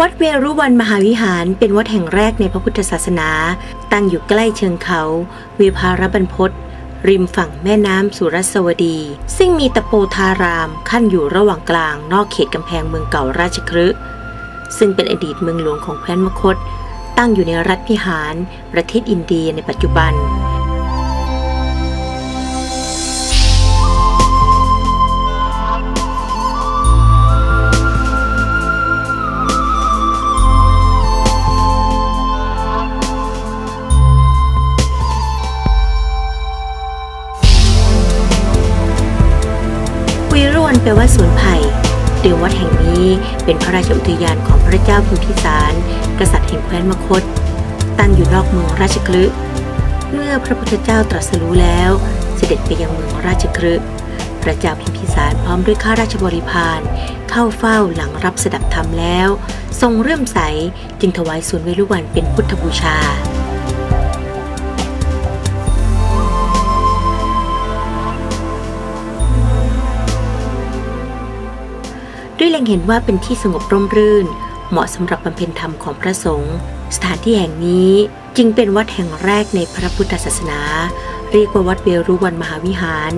วัดเวรุวันมหาวิหารเป็นวัดแห่งแรกในพระพุทธศาสนา ตั้งอยู่ใกล้เชิงเขา วิภารบรรพตริมฝั่งแม่น้ำสุรสวดี ซึ่งมีตะโปธารามขั้นอยู่ระหว่างกลางนอกเขตกำแพงเมืองเก่าราชคฤห์ซึ่งเป็นอดีตเมืองหลวงของแคว้นมคต ตั้งอยู่ในรัฐพิหาร ประเทศอินเดียในปัจจุบัน แปลว่าสวนไผ่เดียววัดแห่งนี้เป็นพระราชอุทยานของพระเจ้าพิมพิสาร กษัตริย์แห่งแคว้นมคต ตั้งอยู่นอกเมืองราชคลึเมื่อพระพุทธเจ้าตรัสรู้แล้ว เสด็จไปยังเมืองราชคลึพระเจ้าพิมพิสารพร้อมด้วยข้าราชบริพารเข้าเฝ้าหลังรับสดับธรรมแล้ว ทรงเรื่มใสจึงถวายสวนเวลุวันเป็นพุทธบูชา ด้วยเล็งเห็นว่าเป็นที่สงบร่มรื่น เหมาะสำหรับบำเพ็ญธรรมของพระสงฆ์สถานที่แห่งนี้จึงเป็นวัดแห่งแรกในพระพุทธศาสนา เรียกว่าวัดเวรุวันมหาวิหาร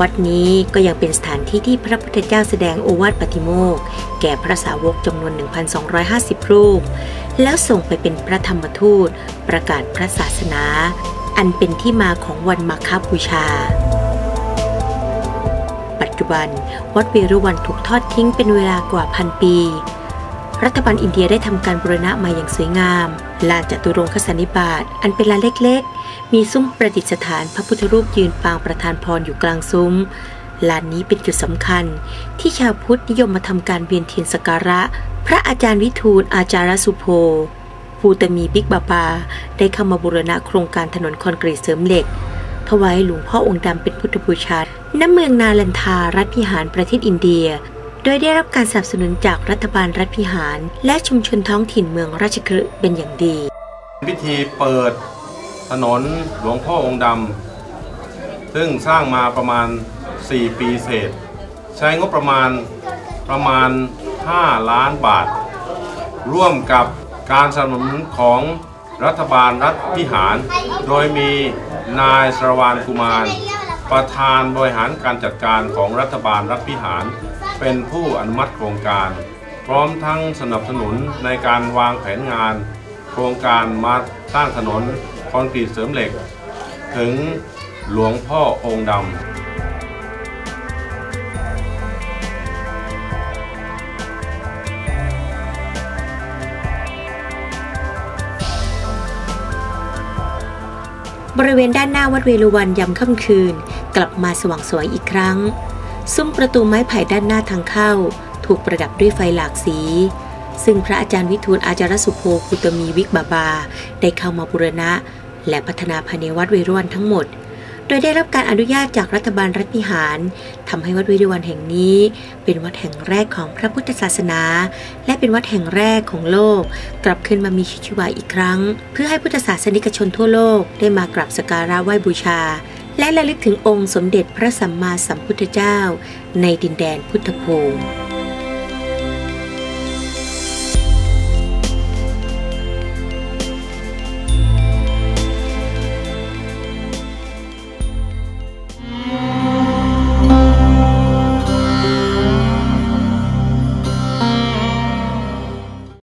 วัดนี้ก็ยังเป็นสถานที่ที่พระพุทธเจ้าแสดงโอวาทปฏิโมกแก่พระสาวกจำนวน 1,250 รูป แล้วส่งไปเป็นพระธรรมทูตประกาศพระศาสนา อันเป็นที่มาของวันมาคบูชา จุบัน วัดเวรุวันถูกทอดทิ้งเป็นเวลากว่าพันปี รัฐบาลอินเดียได้ทำการบูรณะมาอย่างสวยงาม ลานจัตุรงคสันนิบาตอันเป็นลานเล็กๆ มีซุ้มประดิษฐานพระพุทธรูปยืนปางประธานพรอยู่กลางซุ้มลานนี้เป็นจุดสำคัญ ที่ชาวพุทธนิยมมาทำการเวียนเทียนสการะ พระอาจารย์วิทูลอาจารสุโภภูตมีบิ๊กบาบา ได้เข้ามาบูรณะโครงการถนนคอนกรีตเสริมเหล็ก ถวายหลวงพ่อองค์ดำเป็นพุทธบูชา ณ เมืองนาลันทา รัฐพิหารประเทศอินเดีย โดยได้รับการสนับสนุนจากรัฐบาลรัฐพิหาร และชุมชนท้องถิ่นเมืองราชคฤห์เป็นอย่างดี พิธีเปิดถนนหลวงพ่อองค์ดำ ซึ่งสร้างมาประมาณ 4 ปีเศษ ใช้งบประมาณประมาณ 5 ล้านบาท ร่วมกับการสนับสนุนของรัฐบาลรัฐพิหาร โดยมี นายสรวานกุมาร ประธานบริหารการจัดการของรัฐบาลรัฐพิหาร เป็นผู้อนุมัติโครงการ พร้อมทั้งสนับสนุนในการวางแผนงาน โครงการมาสร้างถนนคอนกรีตเสริมเหล็ก ถึงหลวงพ่อองค์ดำ บริเวณด้านหน้าวัดเวรุวันยามค่ำคืน กลับมาสว่างสวยอีกครั้ง ซุ้มประตูไม้ไผ่ด้านหน้าทางเข้า ถูกประดับด้วยไฟหลากสี ซึ่งพระอาจารย์วิทูลอาจารสุโภคุตมีวิกบาบา ได้เข้ามาบูรณะ และพัฒนาภายในวัดเวรุวันทั้งหมด ดยได้รับการอนุญาตจากรัฐบาลรัฐพิหารทำให้วัดวิริวันแห่งนี้ เป็นวัดแห่งแรกของพระพุทธศาสนา และเป็นวัดแห่งแรกของโลก กลับขึ้นมามีชีวาอีกครั้ง เพื่อให้พุทธศาสนิกชนทั่วโลกได้มากราบสักการะไหว้บูชา และระลึกถึงองค์สมเด็จพระสัมมาสัมพุทธเจ้า ในดินแดนพุทธภูมิ